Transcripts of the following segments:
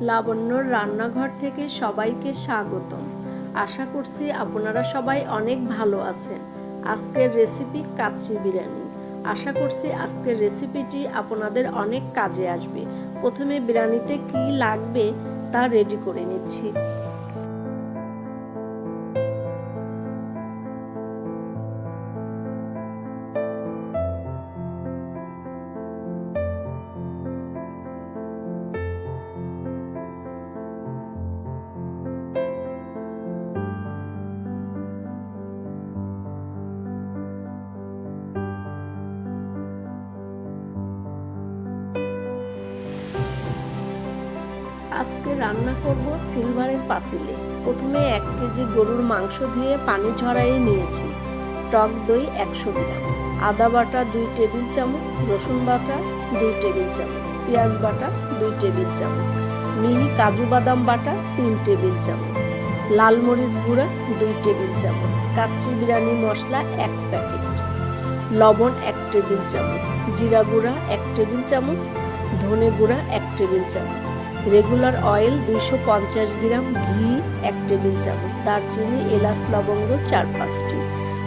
লাবণ্যর রান্নাঘর থেকে সবাইকে স্বাগতম। আশা করছি আপনারা সবাই অনেক ভালো আছেন। আজকের রেসিপি কাচ্চি বিরিয়ানি। আশা করছি আজকের রেসিপিটি আপনাদের অনেক কাজে আসবে। প্রথমে বিরিয়ানিতে কি লাগবে তা রেডি করে নিচ্ছি। আজকে রান্না করব সিলভারের পাতিলে। প্রথমে এক কেজি গরুর মাংস ধুয়ে পানি ঝরাইয়ে নিয়েছি। টক দই একশো গ্রাম। আদা বাটা দুই টেবিল চামচ, রসুন বাটা দুই টেবিল চামচ, পেঁয়াজ বাটা দুই টেবিল চামচ, মিহি কাজু বাদাম বাটা তিন টেবিল চামচ, লাল মরিচ গুঁড়া দুই টেবিল চামচ, কাচ্চি বিরিয়ানি মশলা এক প্যাকেট, লবণ এক টেবিল চামচ, জিরা গুঁড়া এক টেবিল চামচ, ধনে গুঁড়া এক টেবিল চামচ রেগুলার অয়েল দুইশো পঞ্চাশ গ্রাম ঘি, এক টেবিল চামচ দারচিনি, এলাচ, লবঙ্গ, চার পাঁচটি।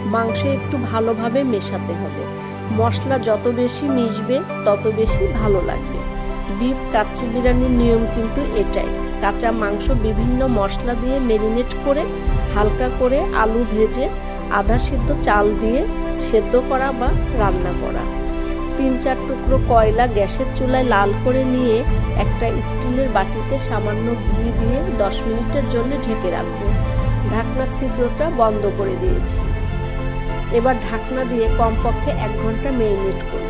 মাংস একটু ভালোভাবে মেশাতে হবে। মশলা যত বেশি মিশবে, তত বেশি ভালো লাগবে। বিফ, কাচ্চি বিরিয়ানির নিয়ম কিন্তু এটাই। কাঁচা মাংস বিভিন্ন মশলা দিয়ে মেরিনেট করে, হালকা করে আলু ভেজে আধা সিদ্ধ চাল দিয়ে সেদ্ধ করা বা রান্না করা। তিন চার টুকরো কয়লা গ্যাসের চুলায় লাল করে নিয়ে একটা স্টিলের বাটিতে সামান্য ঘি দিয়ে দশ মিনিটের জন্য ঢেকে রাখব। ঢাকনা ছিদ্রটা বন্ধ করে দিয়েছি। এবার ঢাকনা দিয়ে কমপক্ষে এক ঘণ্টা মেরিনেট করব।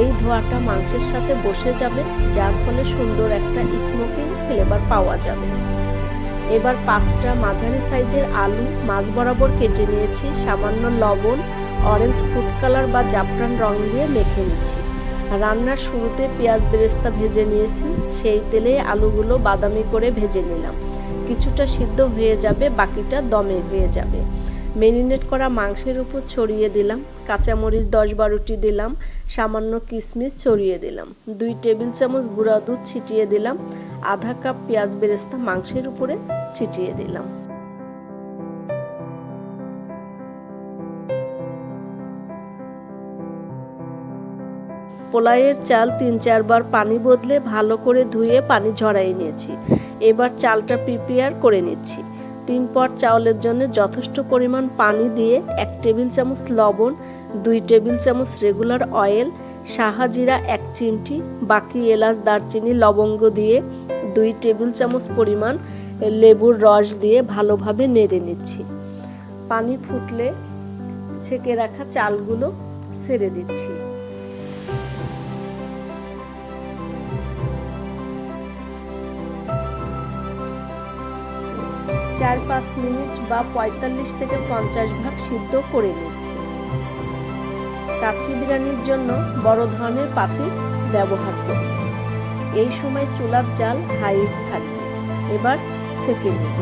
এই ধোয়াটা মাংসের সাথে বসে যাবে, যার ফলে সুন্দর একটা স্মোকিং ফ্লেভার পাওয়া যাবে। এবার পাঁচটা মাঝারি সাইজের আলু মাছ বরাবর কেটে নিয়েছি, সামান্য লবণ অরেঞ্জ ফুড কালার বা জাফরান রং দিয়ে মেখে নিচ্ছি। রান্নার শুরুতে পেঁয়াজ বেরেস্তা ভেজে নিয়েছি, সেই তেলে আলুগুলো বাদামি করে ভেজে নিলাম। কিছুটা সিদ্ধ হয়ে যাবে, বাকিটা দমে হয়ে যাবে। মেরিনেট করা মাংসের উপর ছড়িয়ে দিলাম, কাঁচামরিচ দশ বারোটি দিলাম, সামান্য কিশমিশ ছড়িয়ে দিলাম, দুই টেবিল চামচ গুঁড়া দুধ ছিটিয়ে দিলাম, আধা কাপ পেঁয়াজ বেরেস্তা মাংসের উপরে ছিটিয়ে দিলাম। পোলাইয়ের চাল তিন চারবার পানি বদলে ভালো করে ধুয়ে পানি ঝরাই নিয়েছি। এবার চালটা প্রিপেয়ার করে নিচ্ছি। তিন পট চাউলের জন্য যথেষ্ট পরিমাণ পানি দিয়ে এক টেবিল চামচ লবণ, দুই টেবিল চামচ রেগুলার অয়েল সাহাজিরা এক চিমটি, বাকি এলাচ, দারচিনি, লবঙ্গ দিয়ে দুই টেবিল চামচ পরিমাণ লেবুর রস দিয়ে ভালোভাবে নেড়ে নিচ্ছি। পানি ফুটলে ছেঁকে রাখা চালগুলো ছেড়ে দিচ্ছি। চার পাঁচ মিনিট বা পঁয়তাল্লিশ থেকে পঞ্চাশ ভাগ সিদ্ধ করে নিচ্ছি। কাচ্চি বিরিয়ানির জন্য বড় ধরনের পাতি ব্যবহার করি এই সময় চুলার জাল হাইট থাকবে। এবার সেকে নেব।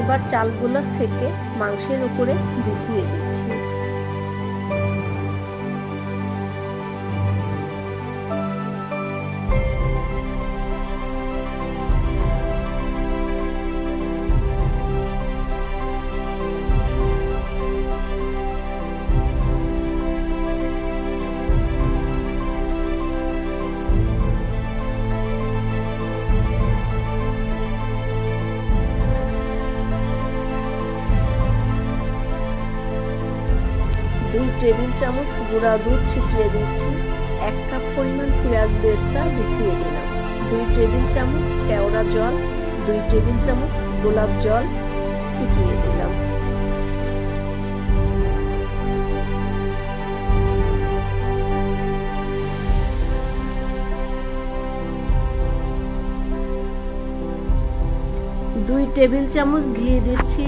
এবার চালগুলো সেকে মাংসের উপরে বিছিয়ে দিচ্ছি। টেবিল চামচ গুঁড়া দুধ ছিটিয়ে দিচ্ছি। এক কাপ পরিমাণ পেঁয়াজ বেস্তা বিছিয়ে দিলাম। দুই টেবিল চামচ কেওড়া জল, দুই টেবিল চামচ গোলাপ জল ছিটিয়ে দিলাম। দুই টেবিল চামচ ঘি দিচ্ছি।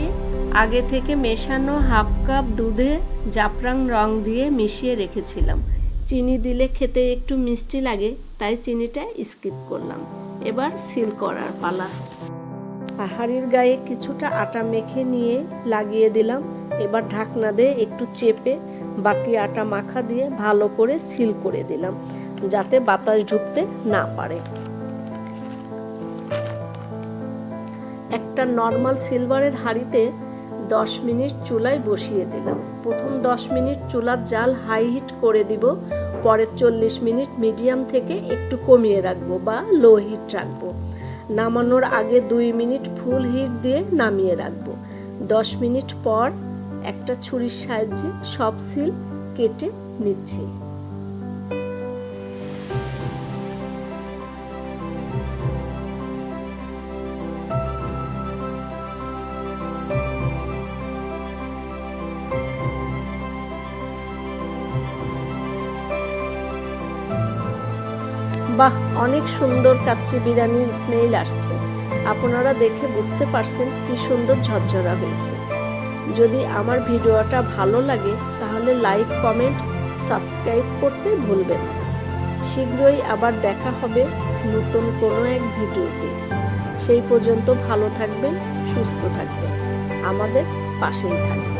আগে থেকে মেশানো হাফ কাপ দুধে জাফরান রং দিয়ে মিশিয়ে রেখেছিলাম। চিনি দিলে খেতে একটু মিষ্টি লাগে, তাই চিনিটা স্কিপ করলাম। এবার সিল করার পালা। পাহাড়ির গায়ে কিছুটা আটা মেখে নিয়ে লাগিয়ে দিলাম। এবার ঢাকনা দিয়ে একটু চেপে বাকি আটা মাখা দিয়ে ভালো করে সিল করে দিলাম, যাতে বাতাস ঢুকতে না পারে। একটা নর্মাল সিলভারের হাঁড়িতে দশ মিনিট চুলায় বসিয়ে দিলাম। প্রথম দশ মিনিট চুলার জাল হাই হিট করে দিব, পরের চল্লিশ মিনিট মিডিয়াম থেকে একটু কমিয়ে রাখব বা লো হিট রাখব। নামানোর আগে দুই মিনিট ফুল হিট দিয়ে নামিয়ে রাখব। দশ মিনিট পর একটা ছুরির সাহায্যে সব সিল কেটে নিচ্ছি। বাহ, অনেক সুন্দর কাচ্চি বিরিয়ানি স্মেল আসছে। আপনারা দেখে বুঝতে পারছেন কি সুন্দর ঝরঝরা হয়েছে। যদি আমার ভিডিওটা ভালো লাগে, তাহলে লাইক কমেন্ট সাবস্ক্রাইব করতে ভুলবেন না। শীঘ্রই আবার দেখা হবে নতুন কোনো এক ভিডিওতে। সেই পর্যন্ত ভালো থাকবেন, সুস্থ থাকবেন। আমাদের পাশেই থাকবেন।